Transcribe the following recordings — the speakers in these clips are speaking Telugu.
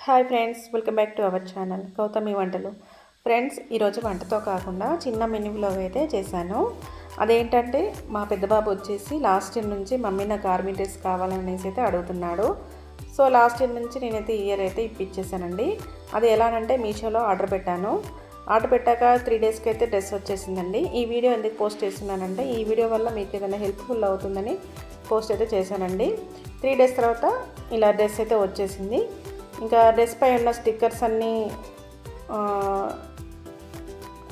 Hi friends welcome back to our channel Gautami వంటలు. ఫ్రెండ్స్ ఈరోజు వంటతో కాకుండా చిన్న మెనువులో అయితే చేశాను. అదేంటంటే మా పెద్దబాబు వచ్చేసి లాస్ట్ ఇయర్ నుంచి మమ్మీ నాకు ఆర్మీ డ్రెస్ కావాలనేసి అయితే అడుగుతున్నాడు. సో లాస్ట్ ఇయర్ నుంచి నేనైతే ఇయర్ అయితే ఇప్పించేసానండి అది ఎలానంటే మీషోలో ఆర్డర్ పెట్టాను. ఆర్డర్ పెట్టాక త్రీ డేస్కి అయితే డ్రెస్ వచ్చేసిందండి. ఈ వీడియో ఎందుకు పోస్ట్ చేస్తున్నానంటే ఈ వీడియో వల్ల మీకు ఏదైనా హెల్ప్ఫుల్ అవుతుందని పోస్ట్ అయితే చేశానండి. త్రీ డేస్ తర్వాత ఇలా డ్రెస్ అయితే వచ్చేసింది. ఇంకా డ్రెస్ పై ఉన్న స్టిక్కర్స్ అన్నీ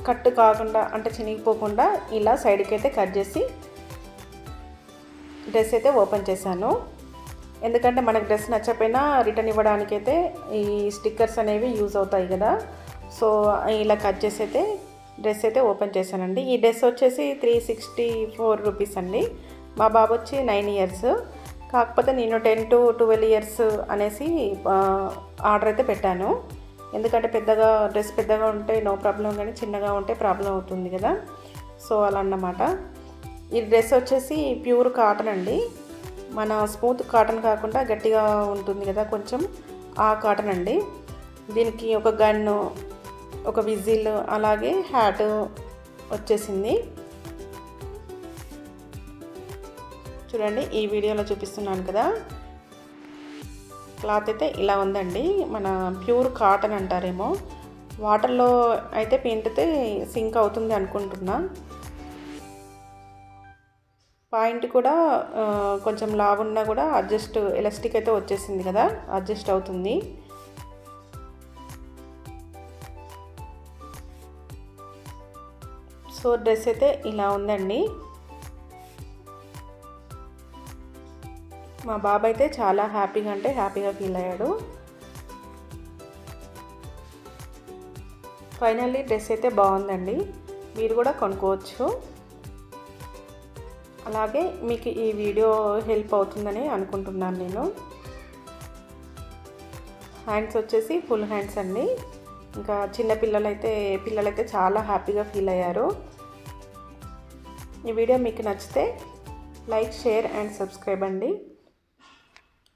కట్ కాకుండా అంటే చినిగిపోకుండా ఇలా సైడ్కి అయితే కట్ చేసి డ్రెస్ అయితే ఓపెన్ చేశాను. ఎందుకంటే మనకు డ్రెస్ నచ్చకపోయినా రిటర్న్ ఇవ్వడానికి అయితే ఈ స్టిక్కర్స్ అనేవి యూజ్ అవుతాయి కదా. సో ఇలా కట్ చేసి అయితే డ్రెస్ అయితే ఓపెన్ చేశానండి. ఈ డ్రెస్ వచ్చేసి త్రీ సిక్స్టీ ఫోర్ రూపీస్ అండి. మా బాబు వచ్చి నైన్ ఇయర్స్ కాకపోతే నేను టెన్ టు ట్వెల్వ్ ఇయర్స్ అనేసి ఆర్డర్ అయితే పెట్టాను. ఎందుకంటే పెద్దగా డ్రెస్ పెద్దగా ఉంటే నో ప్రాబ్లం కానీ చిన్నగా ఉంటే ప్రాబ్లం అవుతుంది కదా. సో అలా అన్నమాట ఈ డ్రెస్ వచ్చేసి ప్యూర్ కాటన్ అండి. మన స్మూత్ కాటన్ కాకుండా గట్టిగా ఉంటుంది కదా కొంచెం ఆ కాటన్ అండి. దీనికి ఒక గన్ను ఒక విజిల్ అలాగే హ్యాట్ వచ్చేసింది. చూడండి ఈ వీడియోలో చూపిస్తున్నాను కదా. క్లాత్ అయితే ఇలా ఉందండి. మన ప్యూర్ కాటన్ అంటారేమో. వాటర్లో అయితే పిండితే సింక్ అవుతుంది అనుకుంటున్నా. పాయింట్ కూడా కొంచెం లావున్నా కూడా అడ్జస్ట్ ఎలాస్టిక్ అయితే వచ్చేసింది కదా అడ్జస్ట్ అవుతుంది. సో డ్రెస్ అయితే ఇలా ఉందండి. మా బాబు అయితే చాలా హ్యాపీగా అంటే హ్యాపీగా ఫీల్ అయ్యాడు. ఫైనల్లీ డ్రెస్ అయితే బాగుందండి. మీరు కూడా కొనుక్కోవచ్చు. అలాగే మీకు ఈ వీడియో హెల్ప్ అవుతుందని అనుకుంటున్నాను నేను. హ్యాండ్స్ వచ్చేసి ఫుల్ హ్యాండ్స్ అండి. ఇంకా చిన్న పిల్లలైతే పిల్లలైతే చాలా హ్యాపీగా ఫీల్ అయ్యారు. ఈ వీడియో మీకు నచ్చితే లైక్ షేర్ అండ్ సబ్స్క్రైబ్ అండి.